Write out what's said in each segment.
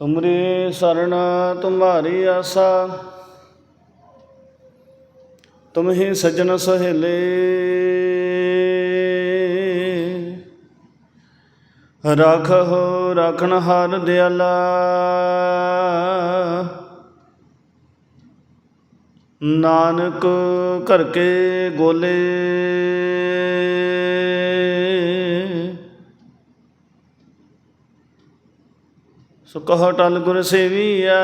ਤੁਮਰੀ ਸਰਣ ਤੁਮਾਰੀ ਆਸਾ, ਤੁਮ ਹੀ ਸਜਣ ਸਹੇਲੇ। ਰਾਖੋ ਰਾਖਣ ਹਾਰ ਦਿਆਲਾ, ਨਾਨਕ ਘਰ ਕੇ ਗੋਲੇ। ਸੋ ਕਹ ਟਲ ਗੁਰ ਸੇਵੀਆ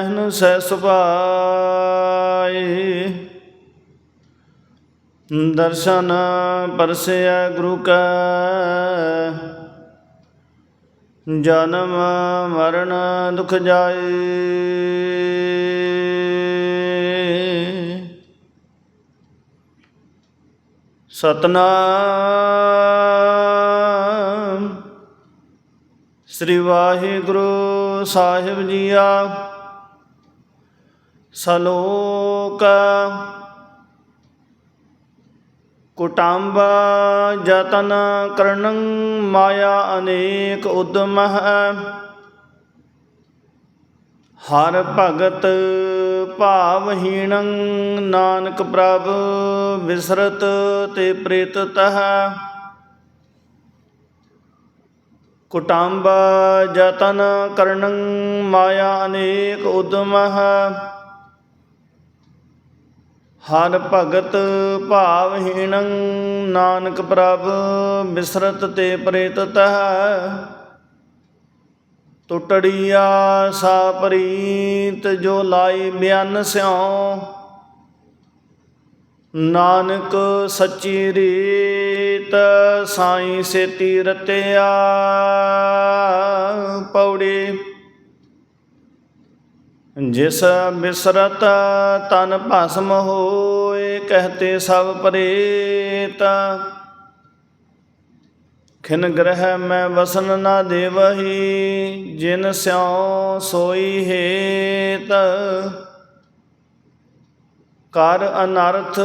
ਅਹਨ ਸਹਿ ਸੁਭਾਏ ਦਰਸ਼ਨ ਪਰਸਿਆ ਗੁਰੂ ਕਾ, ਜਨਮ ਮਰਨ ਦੁਖ ਜਾਏ। ਸਤਨਾਮ ਸ੍ਰੀ ਵਾਹਿਗੁਰੂ ਸਾਹਿਬ ਜੀਆ, ਸਲੋਕ ਕੁਟੰਬ ਜਤਨ ਕਰਨੰ ਮਾਇਆ ਅਨੇਕ ਉਦਮ ਹਰ ਭਗਤ ਭਾਵਹੀਣੰ ਨਾਨਕ ਪ੍ਰਭ ਵਿਸਰਤ ਤੇ ਪ੍ਰੇਤਤ ਕੁਟੰਬ ਜਤਨ ਕਰਨੰ ਮਾਇਆ ਅਨੇਕ ਉਦਮ ਹਰ ਭਗਤ ਭਾਵਹੀਣੰ ਨਾਨਕ ਪ੍ਰਭ ਬਿਸਰਤ ਤੇ ਪ੍ਰੇਤਤ ਹੈ ਟੁੱਟੜੀਆ ਸਾ ਪ੍ਰੀਤ ਜੋ ਲਾਈ ਬਿਆਨ ਸਿਉ। ਨਾਨਕ ਸੱਚੀ ਰੀਤ ਸਾਈ ਸੇਤੀ ਰਤਿਆ ਪੌੜੀ ਜਿਸ ਬਿਸਰਤ ਤਨ ਭਸਮ ਹੋਏ, ਕਹਤੇ ਸਭ ਪ੍ਰੇਤ। ਖਿਨ ਗ੍ਰਹਿ ਮੈਂ ਵਸਨ ਨਾ ਦੇਵਹੀ, ਜਿਨ ਸਿਉ ਸੋਈ ਹੇਤ। ਕਰ ਅਨਰਥ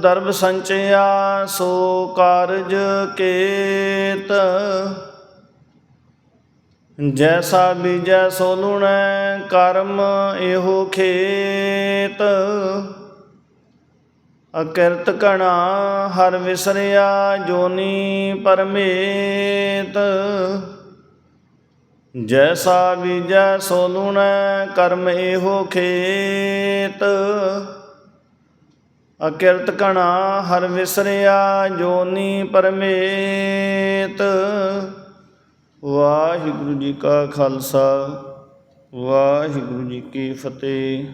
ਦਰਬ ਸੰਚਿਆ, ਸੋ ਕਾਰਜ ਕੇਤ। ਜੈਸਾ ਬੀਜੈ, ਸੋ ਲੁਣੈ, ਕਰਮ ਇਹੋ ਖੇਤ। ਅਕਿਰਤ ਕਣਾ ਹਰ ਵਿਸਰਿਆ, ਜੋਨੀ ਪਰਮੇਤ। ਜੈਸਾ ਬੀਜੈ, ਸੋ ਲੁਣੈ, ਕਰਮ ਇਹੋ ਖੇਤ। ਅਕਿਰਤ ਕਣਾ ਹਰ ਵਿਸਰਿਆ ਜੋਨੀ ਪਰਮੇਤ। ਵਾਹਿਗੁਰੂ ਜੀ ਕਾ ਖਾਲਸਾ ਵਾਹਿਗੁਰੂ ਜੀ ਕੀ ਫਤਿਹ।